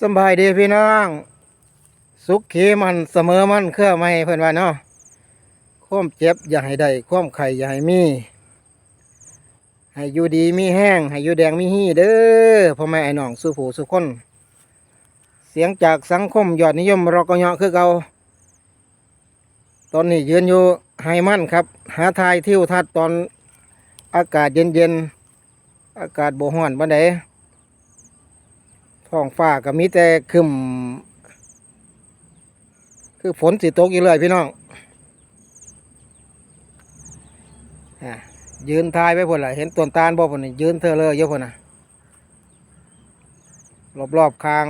สบายดีพี่น้อง สุขเขมันเสมอมันเครื่อไม่เพื่อนว่าเนาะความเจ็บอย่าให้ได้ความไข่อย่าให้มี ให้อยู่ดีมีแห้ง ให้อยู่แดงมีฮี่เด้อพ่อแม่ไอ้น้องสู้ผู้สู้คน เสียงจากสังคมยอดนิยมรอกยอคือเกาตอนนี้ยืนอยู่ไฮมันครับ หาทายทิวทัศน์ตอนอากาศเย็นๆ อากาศบ่ฮ้อนบันได ท้องฟ้าก็มีแต่คึมคือฝนสิตกอยู่เลยพี่น้องอะยืนทายไปพุ่นล่ะเห็นต้นตาลบ่พุ่นนี่ยืนเธอเลยเยอะพุ่นน่ะรอบๆคาง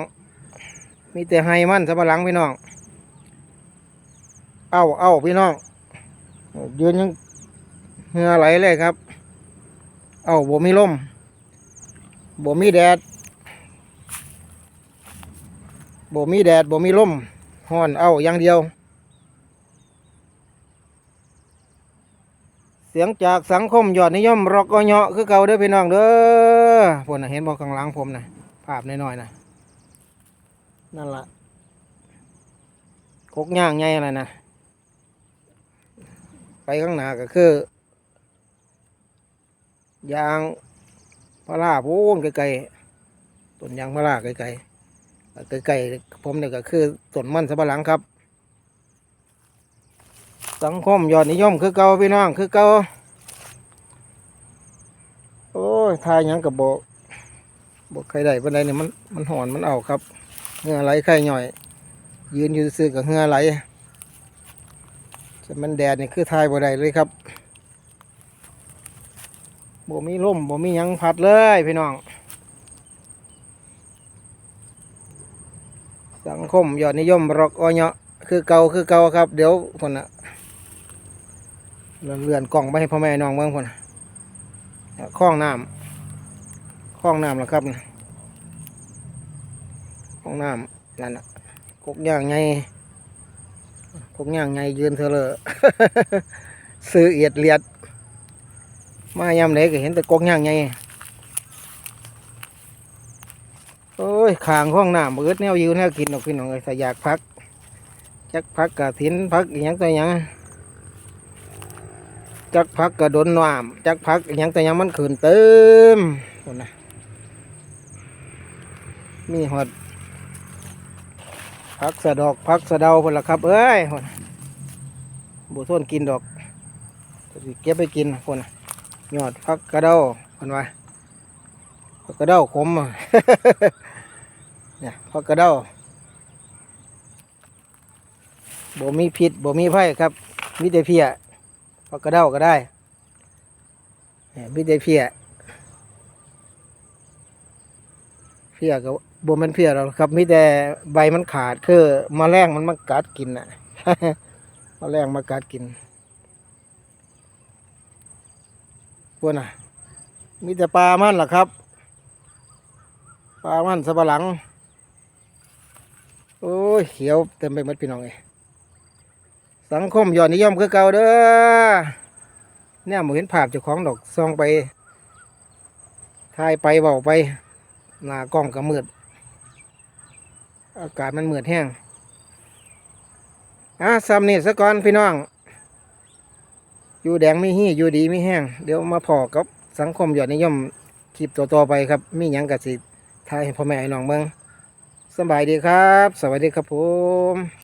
มีแต่ไฮมันสะบหลังพี่น้อง เอ้าเอ้าพี่น้อง ยืนยังเหงื่อไหลเลยครับ เอ้าบ่มีลมบ่มีแดด บ่มีแดดบ่มีลมฮ้อนเอาอย่างเดียว เสียงจากสังคมยอดนิยมรอกเหาะคือเก่าเด้อพี่น้องเด้อพวกน่ะเห็นบ่ข้างหลังผมนะภาพน้อยๆนะนั่นล่ะกกย่างไงอะไรนะไปข้างหน้าก็คือยางพาราโพ้นไกลๆต้นยางพาราไกลๆ ไกลๆผมเนี่ยก็คือต้นมันสำปะหลังครับ สังคมยอดนิยมคือเก่าพี่น้องคือเก่าโอ้ยทายยังกับโบโบใครได้ปานใดเนี่ยมันมันหอนมันเอาครับเงือไหลไข่หน่อย ยืนอยู่ซื่อกับเงือไหลจะมันแดดเนี่ยคือทายบ่ได้เลยครับบ่มีลมบ่มียังพัดเลยพี่น้อง สังคมยอดนิยมรอกอเนาะคือเก่าคือเก่าครับ เดี๋ยวคนนะเลื่อนเลื่อนกล่องไปให้พ่อแม่น้องเบิ่งคนน่ะคล้องน้ำคล้องน้ำแล้วครับน่ะคล้องน้ำนั่นนะกกย่างไงกกย่างไงยืนเธอเลยซื้อเอียดเลียด มายามไหนก็เห็นแต่กกย่างไงโอ้ยขางห้องน้ำมืดแนวยืนแนวกินออกพี่น้องเลยถ้าอยากพักจักพักกะถินพักอหยังตัวหยังจักพักกะดนน้ำจักพักอหยังตัวหยังมันขืนเติมคนนะมีหอดพักสะดอกพักสะเดาพนละครับ เอ้ยพุ่นบุส่นกินดอกเก็บไปกินคนน่ะยอดพักกระเดาคนว่าพักกระเดาขมอะ เนี่ยพักระเด้าบ่มีพิษบ่มีไผ่ครับมีแต่เพียพักระเด้าก็ได้เนี่ยมีแต่เพียเพียก็บ่มันเพียหรอกครับมีแต่ใบมันขาดคือมแมลงมันมากัดกินน่ะมแมลงมากัดกินพวกน่ะมีแต่ปลามันล่ะครับ ปลามันสะบะหลัง ยเขียวเต็มไปหมดพี่น้องเลยสังคมยอดนิยมคือเก่าเด้อเนี่ยหมูเห็นภาพเจ้าของดอกซองไปถ่ายไปเบาไปหน้ากล้องก็มืด อากาศมันมืดแห้งอะซ้ำนี่ซะก่อนพี่น้อง อยู่แดงไม่ฮี่อยู่ดีไม่แห้ง เดี๋ยวมาพอกับสังคมยอดนิยมคลิปต่อๆไปครับ มีหยังกะสิทายให้พ่อแม่ไอ้น้องเบิ่ง สบายดีครับ สวัสดีครับผม